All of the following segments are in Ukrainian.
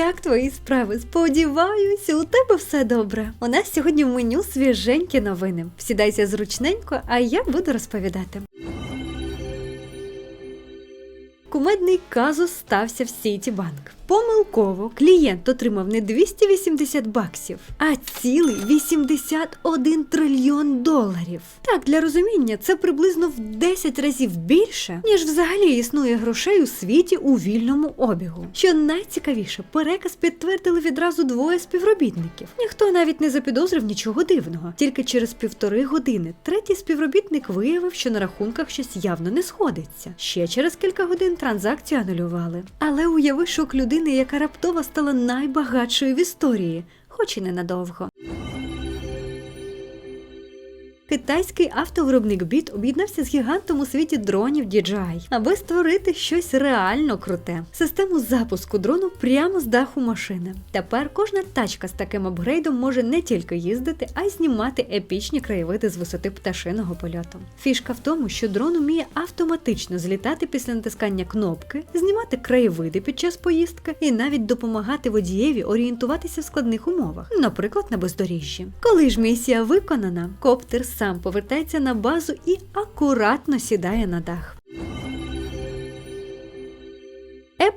Як твої справи? Сподіваюся, у тебе все добре. У нас сьогодні в меню свіженькі новини. Сідайся зручненько, а я буду розповідати. Кумедний казус стався в Сітібанк. Помилково клієнт отримав не 280 баксів, а цілий 81 трильйон доларів. Так, для розуміння, це приблизно в 10 разів більше, ніж взагалі існує грошей у світі у вільному обігу. Що найцікавіше, переказ підтвердили відразу двоє співробітників. Ніхто навіть не запідозрив нічого дивного. Тільки через півтори години третій співробітник виявив, що на рахунках щось явно не сходиться. Ще через кілька годин транзакцію анулювали. Але уяви шок людини, яка раптово стала найбагатшою в історії, хоч і ненадовго. Китайський автовиробник BIT об'єднався з гігантом у світі дронів DJI, аби створити щось реально круте. Систему запуску дрону прямо з даху машини. Тепер кожна тачка з таким апгрейдом може не тільки їздити, а й знімати епічні краєвиди з висоти пташиного польоту. Фішка в тому, що дрон уміє автоматично злітати після натискання кнопки, знімати краєвиди під час поїздки і навіть допомагати водієві орієнтуватися в складних умовах, наприклад, на бездоріжжі. Коли ж місія виконана, коптер сам повертається на базу і акуратно сідає на дах.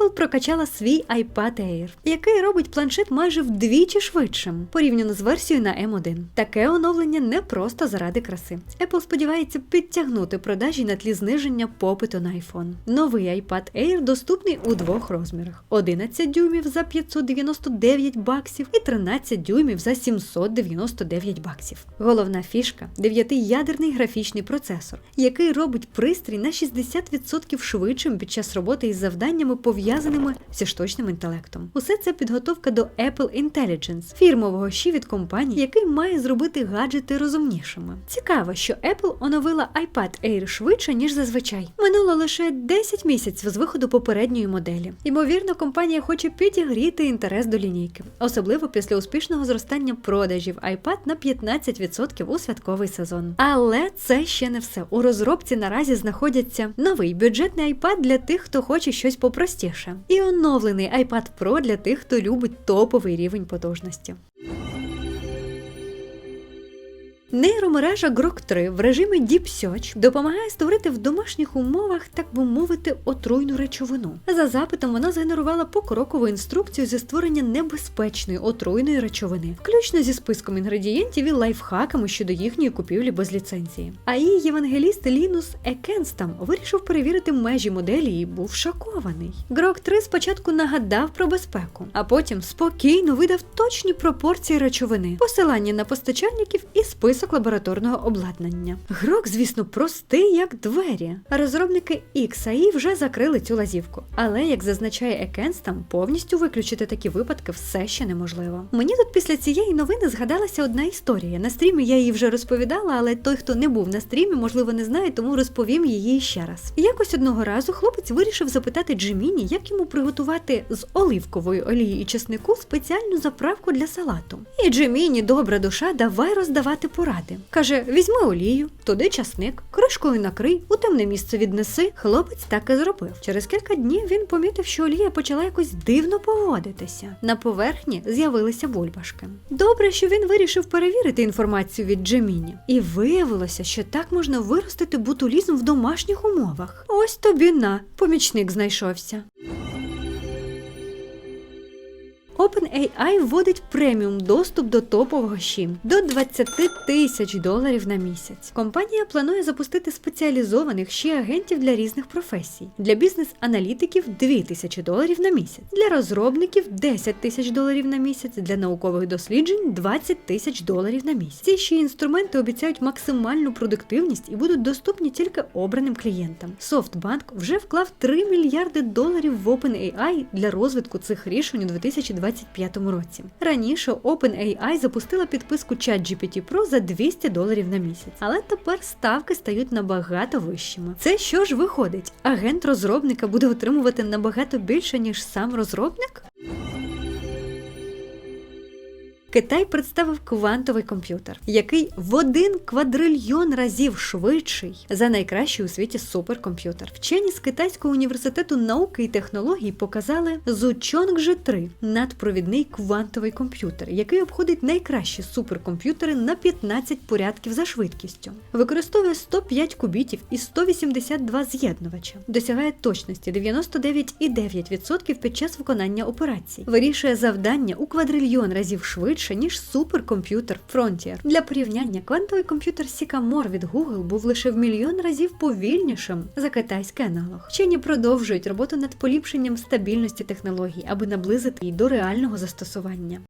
Apple прокачала свій iPad Air, який робить планшет майже вдвічі швидшим порівняно з версією на M1. Таке оновлення не просто заради краси. Apple сподівається підтягнути продажі на тлі зниження попиту на iPhone. Новий iPad Air доступний у двох розмірах: 11 дюймів за 599 баксів і 13 дюймів за 799 баксів. Головна фішка 9-ядерний графічний процесор, який робить пристрій на 60% швидшим під час роботи із завданнями пов'язаними зі штучним інтелектом. Усе це підготовка до Apple Intelligence, фірмового щі від компанії, який має зробити гаджети розумнішими. Цікаво, що Apple оновила iPad Air швидше ніж зазвичай. Минуло лише 10 місяців з виходу попередньої моделі. Ймовірно, компанія хоче підігріти інтерес до лінійки, особливо після успішного зростання продажів iPad на 15% у святковий сезон. Але це ще не все. У розробці наразі знаходяться новий бюджетний iPad для тих, хто хоче щось попростіше, і оновлений iPad Pro для тих, хто любить топовий рівень потужності. Нейромережа Grok 3 в режимі Deep Search допомагає створити в домашніх умовах, так би мовити, отруйну речовину. За запитом вона згенерувала покрокову інструкцію зі створення небезпечної отруйної речовини, включно зі списком інгредієнтів і лайфхаками щодо їхньої купівлі без ліцензії. А її євангеліст Лінус Екенстам вирішив перевірити межі моделі і був шокований. Grok 3 спочатку нагадав про безпеку, а потім спокійно видав точні пропорції речовини, посилання на постачальників і список список лабораторного обладнання. Грок, звісно, простий, як двері. Розробники XAI вже закрили цю лазівку. Але, як зазначає Екенстам, повністю виключити такі випадки все ще неможливо. Мені тут після цієї новини згадалася одна історія. На стрімі я її вже розповідала, але той, хто не був на стрімі, можливо, не знає, тому розповім її ще раз. Якось одного разу хлопець вирішив запитати Джиміні, як йому приготувати з оливкової олії і чеснику спеціальну заправку для салату. І Джиміні, добра душа, давай роздавати поради поради. Каже: візьми олію, туди часник, кришкою накрий, у темне місце віднеси. Хлопець так і зробив. Через кілька днів він помітив, що олія почала якось дивно поводитися. На поверхні з'явилися бульбашки. Добре, що він вирішив перевірити інформацію від Джеміні, і виявилося, що так можна виростити бутулізм в домашніх умовах. Ось тобі на помічник знайшовся. OpenAI вводить преміум доступ до топового щі до 20 тисяч доларів на місяць. Компанія планує запустити спеціалізованих ще агентів для різних професій. Для бізнес-аналітиків 2 тисячі доларів на місяць, для розробників 10 тисяч доларів на місяць, для наукових досліджень 20 тисяч доларів на місяць. Ці ще інструменти обіцяють максимальну продуктивність і будуть доступні тільки обраним клієнтам. SoftBank вже вклав 3 мільярди доларів в OpenAI для розвитку цих рішень у 2020 2025 році. Раніше OpenAI запустила підписку ChatGPT Pro за 200 доларів на місяць, але тепер ставки стають набагато вищими. Це що ж виходить? Агент розробника буде отримувати набагато більше, ніж сам розробник? Китай представив квантовий комп'ютер, який в один квадрильйон разів швидший за найкращий у світі суперкомп'ютер. Вчені з китайського університету науки і технологій показали Зучонг 3 надпровідний квантовий комп'ютер, який обходить найкращі суперкомп'ютери на 15 порядків за швидкістю. Використовує 105 кубітів і 182 з'єднувача, досягає точності 99,9% під час виконання операцій, вирішує завдання у квадрильйон разів швидше, ніж суперкомп'ютер Frontier. Для порівняння квантовий комп'ютер Sycamore від Google був лише в мільйон разів повільнішим за китайський аналог. Вчені продовжують роботу над поліпшенням стабільності технологій, аби наблизити її до реального застосування.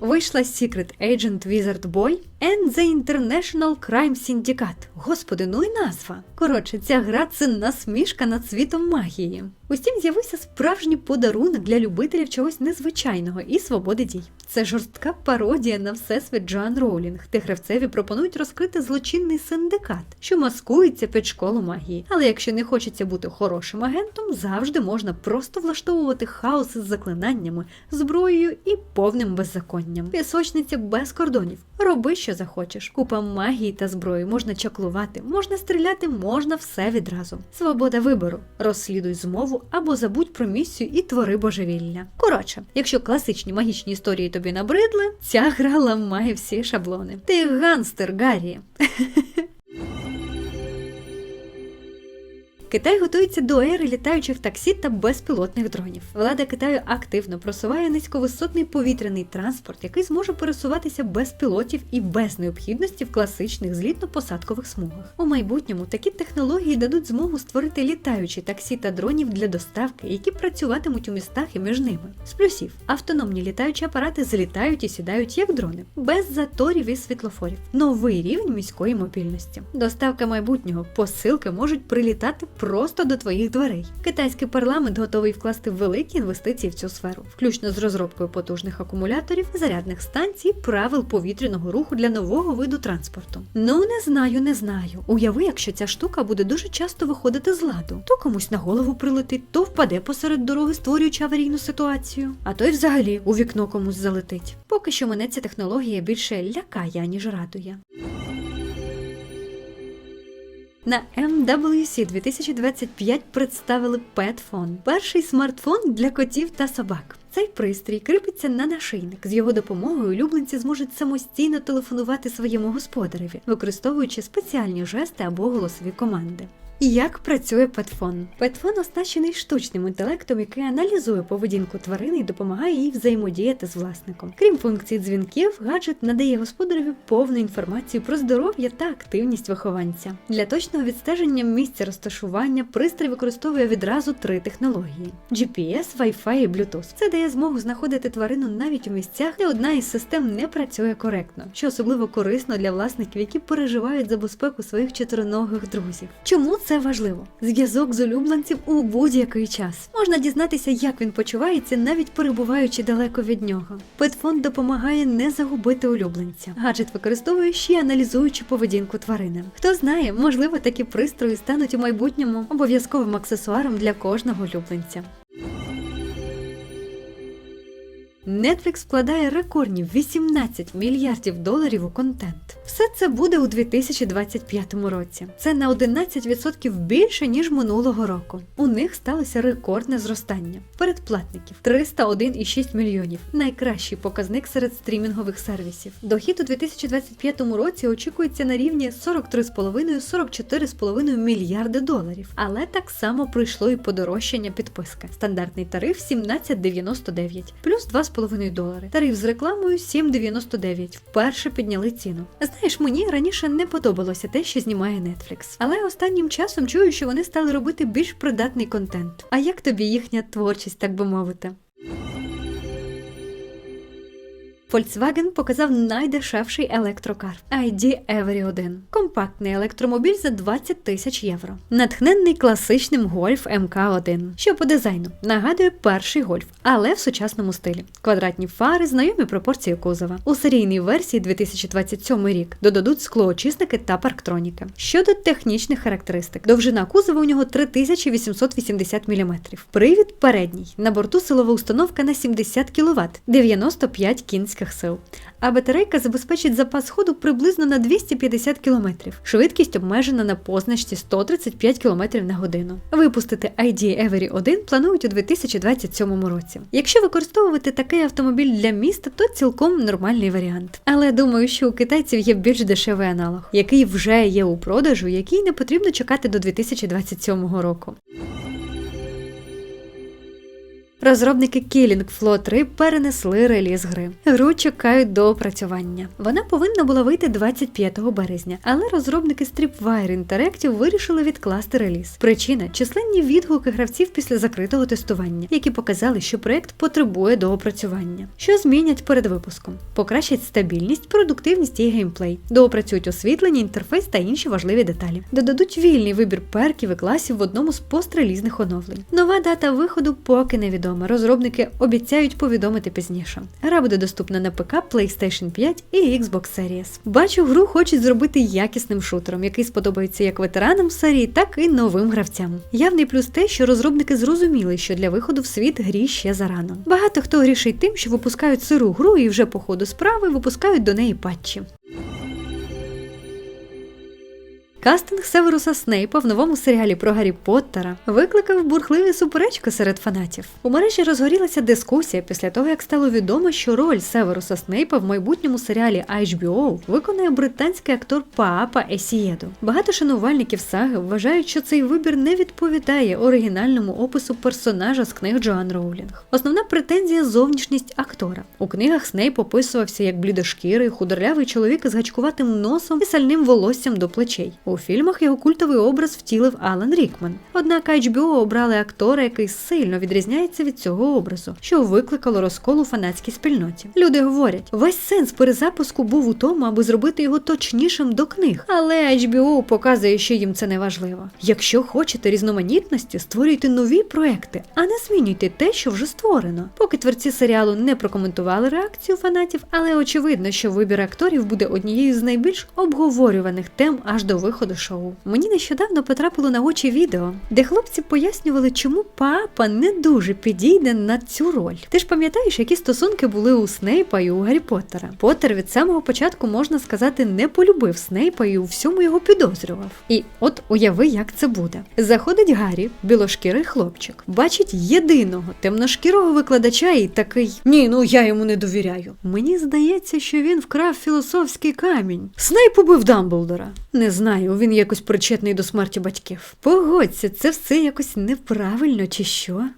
Вийшла Secret Agent Wizard Boy and the International Crime Syndicate. Господи, ну і назва. Коротше, ця гра це насмішка над світом магії. Утім, з'явився справжній подарунок для любителів чогось незвичайного і свободи дій. Це жорстка пародія на всесвіт Джоан Роулінг, де гравцеві пропонують розкрити злочинний синдикат, що маскується під школу магії. Але якщо не хочеться бути хорошим агентом, завжди можна просто влаштовувати хаос із заклинаннями, зброєю і повним беззаконням. Пісочниця без кордонів. Роби, що захочеш. Купа магії та зброї можна чаклувати, можна стріляти, можна все відразу. Свобода вибору. Розслідуй змову або забудь про місію і твори божевілля. Коротше, якщо класичні магічні історії тобі набридли, ця гра ламає всі шаблони. Ти ганстер, Гаррі. Китай готується до ери літаючих таксі та безпілотних дронів. Влада Китаю активно просуває низьковисотний повітряний транспорт, який зможе пересуватися без пілотів і без необхідності в класичних злітно-посадкових смугах. У майбутньому такі технології дадуть змогу створити літаючі таксі та дронів для доставки, які працюватимуть у містах і між ними. З плюсів автономні літаючі апарати злітають і сідають як дрони, без заторів і світлофорів. Новий рівень міської мобільності. Доставка майбутнього посилки можуть прилітати просто до твоїх дверей. Китайський парламент готовий вкласти великі інвестиції в цю сферу, включно з розробкою потужних акумуляторів, зарядних станцій, правил повітряного руху для нового виду транспорту. Ну не знаю, не знаю. Уяви, якщо ця штука буде дуже часто виходити з ладу, то комусь на голову прилетить, то впаде посеред дороги, створюючи аварійну ситуацію, а то й взагалі у вікно комусь залетить. Поки що мене ця технологія більше лякає, аніж радує. На MWC 2025 представили PetPhone – перший смартфон для котів та собак. Цей пристрій кріпиться на нашийник. З його допомогою улюбленці зможуть самостійно телефонувати своєму господареві, використовуючи спеціальні жести або голосові команди. Як працює Петфон? Петфон оснащений штучним інтелектом, який аналізує поведінку тварини і допомагає їй взаємодіяти з власником. Крім функцій дзвінків, гаджет надає господареві повну інформацію про здоров'я та активність вихованця. Для точного відстеження місця розташування пристрій використовує відразу три технології: GPS, Wi-Fi і Bluetooth. Це дає змогу знаходити тварину навіть у місцях, де одна із систем не працює коректно, що особливо корисно для власників, які переживають за безпеку своїх чотириногих друзів. Чому це важливо? Зв'язок з улюбленцем у будь-який час. Можна дізнатися, як він почувається, навіть перебуваючи далеко від нього. Петфон допомагає не загубити улюбленця. Гаджет використовує ще аналізуючи поведінку тварини. Хто знає, можливо, такі пристрої стануть у майбутньому обов'язковим аксесуаром для кожного улюбленця. Netflix вкладає рекордні 18 мільярдів доларів у контент. Все це буде у 2025 році. Це на 11% більше ніж минулого року. У них сталося рекордне зростання. Передплатників 301,6 мільйонів. Найкращий показник серед стрімінгових сервісів. Дохід у 2025 році очікується на рівні 43,5-44,5 мільярди доларів. Але так само прийшло і подорожчання підписки. Стандартний тариф 17,99, плюс 2,5 2,5 долари. Тариф з рекламою 7,99. Вперше підняли ціну. Знаєш, мені раніше не подобалося те, що знімає Netflix. Але останнім часом чую, що вони стали робити більш придатний контент. А як тобі їхня творчість, так би мовити? Volkswagen показав найдешевший електрокар ID Every 1. Компактний електромобіль за 20 тисяч євро. Натхненний класичним гольф МК1, що по дизайну нагадує перший гольф, але в сучасному стилі. Квадратні фари, знайомі пропорції кузова. У серійній версії 2027 рік додадуть склоочисники та парктроніки. Щодо технічних характеристик, довжина кузова у нього 3880 мм. Привід передній. На борту силова установка на 70 кВт, 95 кінських сил. А батарейка забезпечить запас ходу приблизно на 250 км. Швидкість обмежена на позначці 135 км на годину. Випустити ID Every 1 планують у 2027 році. Якщо використовувати такий автомобіль для міста, то цілком нормальний варіант. Але думаю, що у китайців є більш дешевий аналог, який вже є у продажу, який не потрібно чекати до 2027 року. Розробники Killing Floor 3 перенесли реліз гри. Гру чекають до опрацювання. Вона повинна була вийти 25 березня, але розробники Stripwire Interactive вирішили відкласти реліз. Причина численні відгуки гравців після закритого тестування, які показали, що проект потребує доопрацювання. Що змінять перед випуском? Покращать стабільність, продуктивність і геймплей, доопрацюють освітлення, інтерфейс та інші важливі деталі. Додадуть вільний вибір перків і класів в одному з пострелізних оновлень. Нова дата виходу поки невідома. Розробники обіцяють повідомити пізніше. Гра буде доступна на ПК, PlayStation 5 і Xbox Series. Бачу, гру хочуть зробити якісним шутером, який сподобається як ветеранам серії, так і новим гравцям. Явний плюс те, що розробники зрозуміли, що для виходу в світ грі ще зарано. Багато хто грішить тим, що випускають сиру гру і вже по ходу справи випускають до неї патчі. Кастинг Северуса Снейпа в новому серіалі про Гаррі Поттера викликав бурхливі суперечки серед фанатів. У мережі розгорілася дискусія після того, як стало відомо, що роль Северуса Снейпа в майбутньому серіалі HBO виконає британський актор Паапа Есієду. Багато шанувальників саги вважають, що цей вибір не відповідає оригінальному опису персонажа з книг Джоан Роулінг. Основна претензія зовнішність актора. У книгах Снейп описувався як блідошкірий, худорлявий чоловік з гачкуватим носом і сальним волоссям до плечей. У фільмах його культовий образ втілив Алан Рікман. Однак HBO обрали актора, який сильно відрізняється від цього образу, що викликало розкол у фанатській спільноті. Люди говорять, весь сенс перезапуску був у тому, аби зробити його точнішим до книг. Але HBO показує, що їм це не важливо. Якщо хочете різноманітності, створюйте нові проекти, а не змінюйте те, що вже створено. Поки творці серіалу не прокоментували реакцію фанатів, але очевидно, що вибір акторів буде однією з найбільш обговорюваних тем аж до виходу шоу. Мені нещодавно потрапило на очі відео, де хлопці пояснювали, чому папа не дуже підійде на цю роль. Ти ж пам'ятаєш, які стосунки були у Снейпа і у Гаррі Поттера? Поттер від самого початку можна сказати не полюбив Снейпа і у всьому його підозрював. І от уяви, як це буде. Заходить Гаррі, білошкірий хлопчик, бачить єдиного темношкірого викладача і такий ні, ну я йому не довіряю. Мені здається, що він вкрав філософський камінь. Снейп убив Дамблдора. Не знаю, він якось причетний до смерті батьків. Погодься, це все якось неправильно, чи що?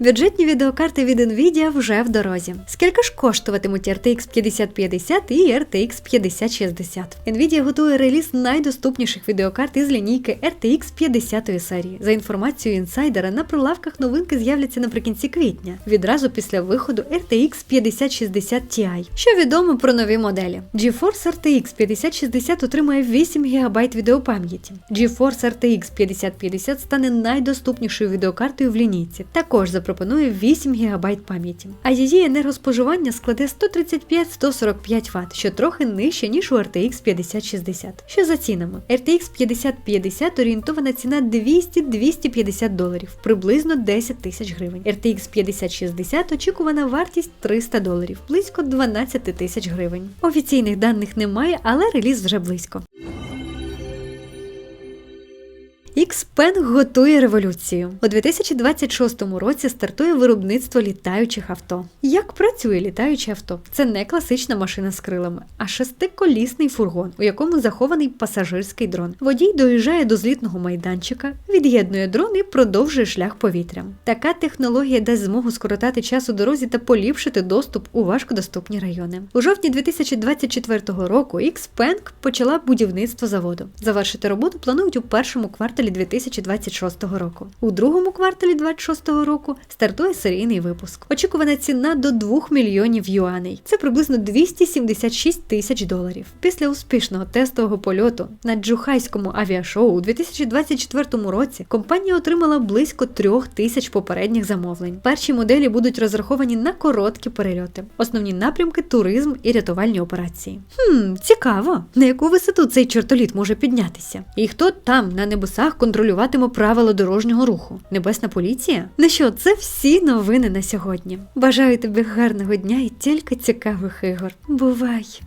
Бюджетні відеокарти від Nvidia вже в дорозі. Скільки ж коштуватимуть RTX 5050 і RTX 5060? Nvidia готує реліз найдоступніших відеокарт із лінійки RTX 50 серії. За інформацією інсайдера, на прилавках новинки з'являться наприкінці квітня, відразу після виходу RTX 5060 Ti. Що відомо про нові моделі? GeForce RTX 5060 отримує 8 ГБ відеопам'яті. GeForce RTX 5050 стане найдоступнішою відеокартою в лінійці. Також за пропонує 8 ГБ пам'яті, а її енергоспоживання складе 135-145 Вт, що трохи нижче, ніж у RTX 5060. Що за цінами? RTX 5050 орієнтована ціна 200-250 доларів, приблизно 10 тисяч гривень. RTX 5060 очікувана вартість 300 доларів, близько 12 тисяч гривень. Офіційних даних немає, але реліз вже близько. Xpeng готує революцію. У 2026 році стартує виробництво літаючих авто. Як працює літаюче авто? Це не класична машина з крилами, а шестиколісний фургон, у якому захований пасажирський дрон. Водій доїжджає до злітного майданчика, від'єднує дрон і продовжує шлях повітрям. Така технологія дасть змогу скоротати час у дорозі та поліпшити доступ у важкодоступні райони. У жовтні 2024 року Xpeng почала будівництво заводу. Завершити роботу планують у першому кварталі кварталі 2026 року. У другому кварталі 2026 року стартує серійний випуск. Очікувана ціна до 2 мільйонів юаней. Це приблизно 276 тисяч доларів. Після успішного тестового польоту на Джухайському авіашоу у 2024 році компанія отримала близько трьох тисяч попередніх замовлень. Перші моделі будуть розраховані на короткі перельоти. Основні напрямки туризм і рятувальні операції. Хм, цікаво, на яку висоту цей чортоліт може піднятися. І хто там на небесах контролюватиме правила дорожнього руху? Небесна поліція? Ну що, це всі новини на сьогодні. Бажаю тобі гарного дня і тільки цікавих ігор. Бувай!